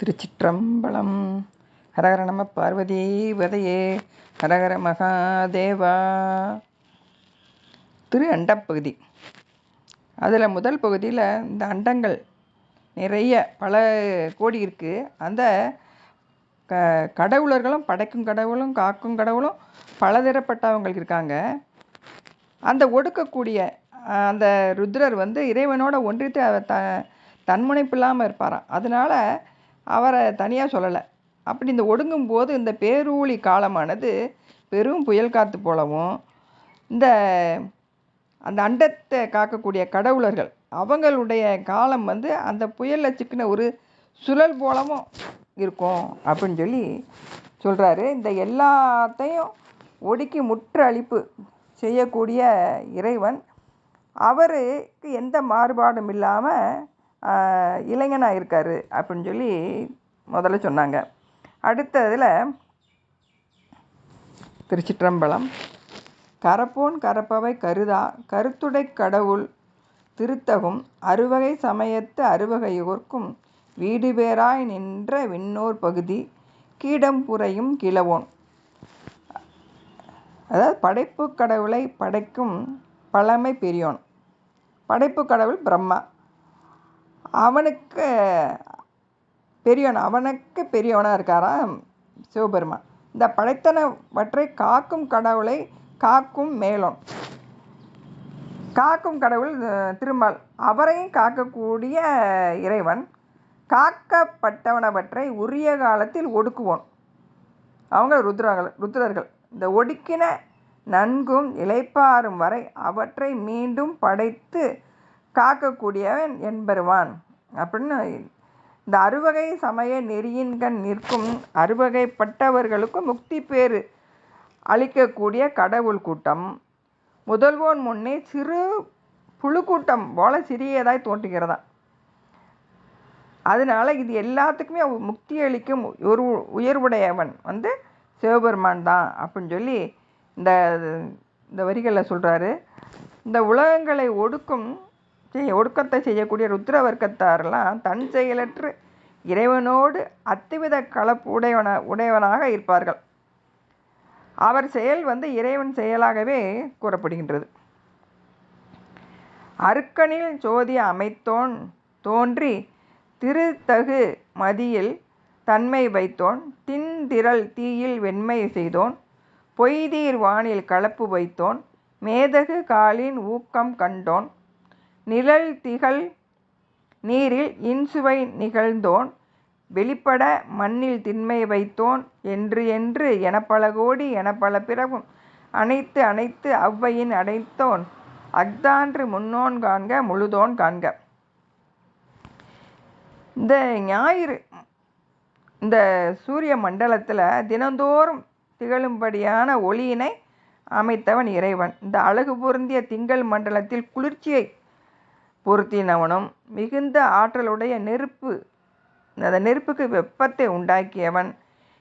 திருச்சிற்றம்பலம். ஹரஹர நம பார்வதி வதையே. ஹரஹர மகாதேவா. திரு அண்டப்பகுதி அதில் முதல் பகுதியில் இந்த அண்டங்கள் நிறைய பல கோடி இருக்குது அந்த க கடவுளர்களும் படைக்கும் கடவுளும் காக்கும் கடவுளும் பலதரப்பட்டவங்களுக்கு இருக்காங்க. அந்த ஒடுக்கக்கூடிய அந்த ருத்ரர் வந்து இறைவனோட ஒன்றித்து த தன்முனைப்பு இல்லாமல் இருப்பாராம். அதனால் அவரை தனியாக சொல்லலை. அப்படி இந்த ஒடுங்கும் போது இந்த பேரூழி காலமானது பெரும் புயல் காற்று போலவும் இந்த அந்த அண்டத்தை காக்கக்கூடிய கடவுளர்கள் அவங்களுடைய காலம் வந்து அந்த புயலில் சிக்கின ஒரு சுழல் போலவும் இருக்கும் அப்படின்னு சொல்லி சொல்கிறாரு இந்த எல்லாத்தையும் ஒடுக்கி முற்று அழிப்பு செய்யக்கூடிய இறைவன். அவருக்கு எந்த மாறுபாடும் இல்லாமல் இளைஞனாக இருக்கார் அப்படின்னு சொல்லி முதல்ல சொன்னாங்க. அடுத்ததில் திருச்சிற்றம்பலம் கரப்போன் கரப்பவை கருதா கருத்துடை கடவுள் திருத்தகும் அறுவகை சமயத்து அறுவகையோர்க்கும் வீடு பேராய் நின்ற விண்ணோர் பகுதி கீடம் புறையும் கிழவோன். அதாவது படைப்பு கடவுளை படைக்கும் பழமை பெரியோன். படைப்பு கடவுள் பிரம்மா. அவனுக்கு பெரியவன் அவனுக்கு பெரியவனாக இருக்காராம் சிவபெருமான். இந்த படைத்தனவற்றை காக்கும் கடவுளை காக்கும் மேலோன். காக்கும் கடவுள் திருமால் அவரையும் காக்கக்கூடிய இறைவன் காக்கப்பட்டவனவற்றை உரிய காலத்தில் ஒடுக்குவோன். அவங்க ருத்ரர்கள் ருத்ரர்கள். இந்த ஒடுக்கின நன்கும் இலைப்பாறும் வரை அவற்றை மீண்டும் படைத்து காக்கக்கூடியவன் என்பருவான் அப்படின்னு இந்த அறுவகை சமய நெறியின்கண் நிற்கும் அறுவகைப்பட்டவர்களுக்கும் முக்தி பேறு அளிக்கக்கூடிய கடவுள் கூட்டம். முதல்வோன் முன்னே சிறு புழு கூட்டம் போல சிறியதாய் தோன்றுகிறதா? அதனால இது எல்லாத்துக்குமே முக்தி அளிக்கும் ஒரு உயர்வுடையவன் வந்து சிவபெருமான் தான் அப்படின்னு சொல்லி இந்த இந்த வரிகளில் சொல்கிறாரு இந்த உலகங்களை ஒடுக்கும் செய்ய ஒடுக்கத்தை செய்யக்கூடிய ருத்ர வர்க்கத்தாரெல்லாம் தன் செயலற்று இறைவனோடு அத்துவித கலப்பு உடையவன உடையவனாக இருப்பார்கள். அவர் செயல் வந்து இறைவன் செயலாகவே கூறப்படுகின்றது. அருக்கனில் ஜோதி அமைத்தோன் தோன்றி திருத்தகு மதியில் தன்மை வைத்தோன் தின்திரள் தீயில் வெண்மை செய்தோன் பொய்தீர் வானில் கலப்பு வைத்தோன் மேதகு காலின் ஊக்கம் கண்டோன் நிழல் திகழ் நீரில் இன்சுவை நிகழ்ந்தோன் வெளிப்பட மண்ணில் திண்மை வைத்தோன் என்று என்று எனப்பல கோடி எனப்பல பிறவும் அனைத்து அனைத்து அவ்வையின் அடைத்தோன் அஃதான்று முன்னோன் காண்க முழுதோன் காண்க. இந்த ஞாயிறு இந்த சூரிய மண்டலத்தில் தினந்தோறும் திகழும்படியான ஒளியினை அமைத்தவன் இறைவன். இந்த அழகு பொருந்திய திங்கள் மண்டலத்தில் குளிர்ச்சியை பொருத்தினவனும் மிகுந்த ஆற்றலுடைய நெருப்பு அந்த நெருப்புக்கு வெப்பத்தை உண்டாக்கியவன்.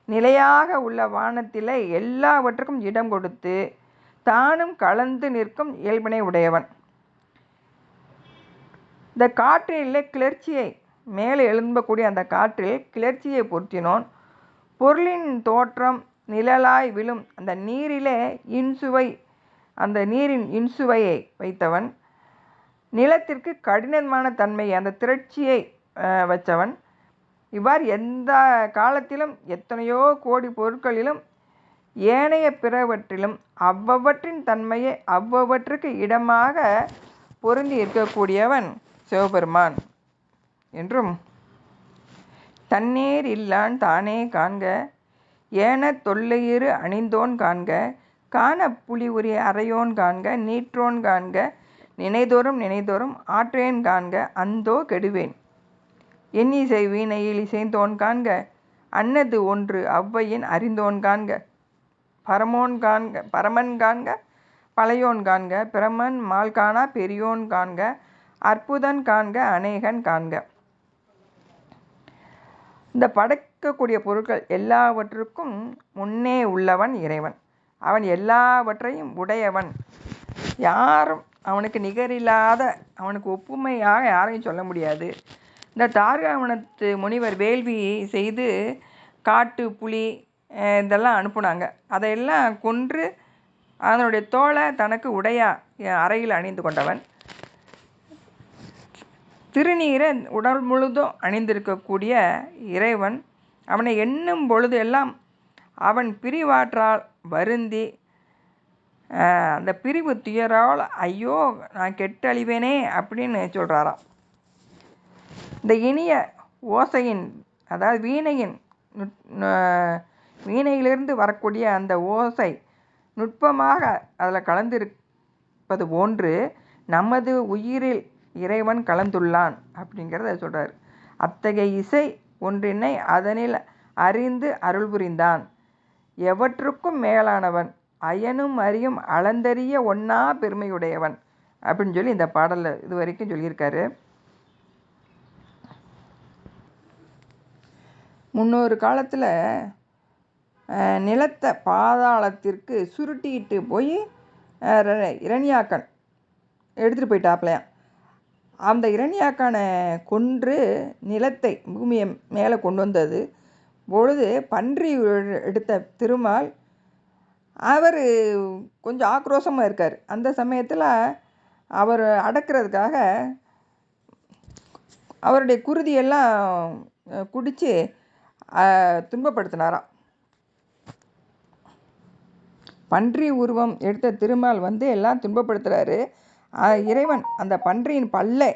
நிலையாக உள்ள வானத்திலே எல்லாவற்றுக்கும் இடம் கொடுத்து தானும் கலந்து நிற்கும் இயல்பினை உடையவன். இந்த காற்றிலே கிளர்ச்சியை மேலே எழும்பக்கூடிய அந்த காற்றில் கிளர்ச்சியை பொருத்தினோன். பொருளின் தோற்றம் நிழலாய் விழும் அந்த நீரிலே இன்சுவை அந்த நீரின் இன்சுவையை வைத்தவன். நிலத்திற்கு கடினமான தன்மை அந்த திரட்சியை வச்சவன். இவ்வாறு எந்த காலத்திலும் எத்தனையோ கோடி பொருட்களிலும் ஏனைய பிறவற்றிலும் அவ்வவற்றின் தன்மையை அவ்வவற்றுக்கு இடமாக பொருந்தி இருக்கக்கூடியவன் சிவபெருமான். என்றும் தண்ணீர் இல்லான் தானே காண்க ஏன தொல்லையிரு அணிந்தோன் காண்க காண புலி உரிய அறையோன் காண்க நீற்றோன் காண்க நினைதோறும் நினைதோறும் ஆற்றேன் காண்க அந்தோ கெடுவேன். எண்ணிசை வீணையில் இசைந்தோன் காண்க அன்னது ஒன்று அவ்வையின் அறிந்தோன் காண்க. பரமோன் காண்க பரமன் காண்க பழையோன் காண்க பிரமன் மால்கானா பெரியோன் காண்க அற்புதன் காண்க அநேகன் காண்க. இந்த படைக்கக்கூடிய பொருட்கள் எல்லாவற்றுக்கும் முன்னே உள்ளவன் இறைவன். அவன் எல்லாவற்றையும் உடையவன். யாரும் அவனுக்கு நிகரில்லாத அவனுக்கு ஒப்புமையாக யாரையும் சொல்ல முடியாது. இந்த தார்காவனத்து முனிவர் வேள்வி செய்து காட்டு புலி இதெல்லாம் அனுப்புனாங்க. அதையெல்லாம் கொன்று அதனுடைய தோலை தனக்கு உடையா அறையில் அணிந்து கொண்டவன். திருநீரை உடல் முழுதும் அணிந்திருக்கக்கூடிய இறைவன் அவனை எண்ணும் பொழுது எல்லாம் அவன் பிரிவாற்றால் வருந்தி அந்த பிரிவு துயரால் ஐயோ நான் கெட்டழிவேனே அப்படின்னு சொல்கிறாராம் இந்த இனிய ஓசையின் அதாவது வீணையின் வீணையிலிருந்து வரக்கூடிய அந்த ஓசை நுட்பமாக அதில் கலந்திருப்பது போன்று நமது உயிரில் இறைவன் கலந்துள்ளான் அப்படிங்கிறத சொல்கிறார் அத்தகைய இசை ஒன்றினை அதனில் அறிந்து அருள் புரிந்தான். எவற்றுக்கும் மேலானவன் அயனும் அறியும் அளந்தறிய ஒன்னா பெருமையுடையவன் அப்படின்னு சொல்லி இந்த பாடலில் இது வரைக்கும் சொல்லியிருக்காரு. முன்னொரு காலத்தில் நிலத்தை பாதாளத்திற்கு சுருட்டிக்கிட்டு போய் இரணியாக்கன் எடுத்துகிட்டு போயிட்டாப்லையாம் அந்த இரணியாக்கானை கொன்று நிலத்தை பூமியை மேலே கொண்டு வந்தது. பொழுது பன்றி எடுத்த திருமால் அவர் கொஞ்சம் ஆக்ரோஷமாக இருக்கார். அந்த சமயத்தில் அவர் அடக்கிறதுக்காக அவருடைய குருதியெல்லாம் குடித்து துன்பப்படுத்தினாராம். பன்றி உருவம் எடுத்த திருமால் வந்து எல்லாம் துன்பப்படுத்துகிறாரு இறைவன் அந்த பன்றியின் பல்லை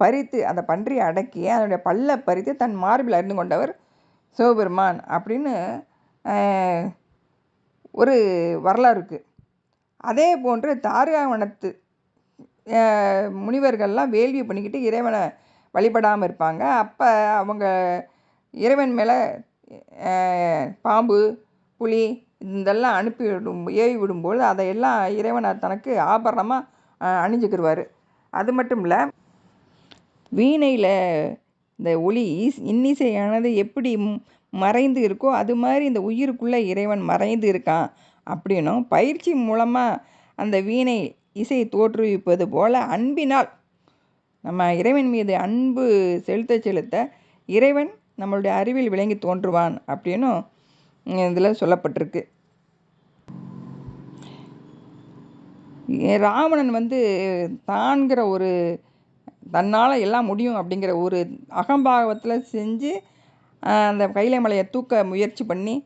பறித்து அந்த பன்றியை அடக்கி அதனுடைய பல்லை பறித்து தன் மார்பில் அறிந்து கொண்டவர் சிவபெருமான் அப்படின்னு ஒரு வரலாறு இருக்குது அதே போன்று தாராவணத்து முனிவர்கள்லாம் வேள்வி பண்ணிக்கிட்டு இறைவனை வழிபடாமல் இருப்பாங்க. அப்போ அவங்க இறைவன் மேலே பாம்பு புலி இதெல்லாம் அனுப்பி விடும் ஏவி விடும்போது அதையெல்லாம் இறைவனை தனக்கு ஆபரணமாக அணிஞ்சுக்கிடுவார் அது மட்டும் இல்லை வீணையில் இந்த ஒளி இன்னிசையானது எப்படி மறைந்து இருக்கோ அது மாதிரி இந்த உயிருக்குள்ளே இறைவன் மறைந்து இருக்கான் அப்படின்னும் பயிற்சி மூலமாக அந்த வீணை இசை தோற்றுவிப்பது போல் அன்பினால் நம்ம இறைவன் மீது அன்பு செலுத்த செலுத்த இறைவன் நம்மளுடைய அறிவில் விளங்கி தோன்றுவான் அப்படின்னும் இதில் சொல்லப்பட்டிருக்கு. ராவணன் வந்து தான்கிற ஒரு தன்னால் எல்லாம் முடியும் அப்படிங்கிற ஒரு அகம்பாவத்தில் செஞ்சு அந்த கைலை மலையை தூக்க முயற்சி பண்ணி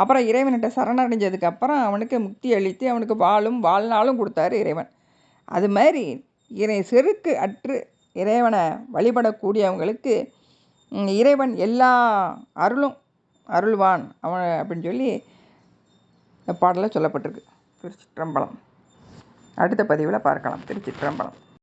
அப்புறம் இறைவன்கிட்ட சரணடைஞ்சதுக்கு அப்புறம் அவனுக்கு முக்தி அளித்து அவனுக்கு வாழும் வாழ்நாளும் கொடுத்தாரு இறைவன். அது மாதிரி இறை செருக்கு அற்று இறைவனை வழிபடக்கூடியவங்களுக்கு இறைவன் எல்லா அருளும் அருள்வான் அவன் அப்படின்னு சொல்லி இந்த பாடலில் சொல்லப்பட்டிருக்கு. திருச்சிற்றம்பலம். அடுத்த பதிவில் பார்க்கலாம். திருச்சிற்றம்பலம்.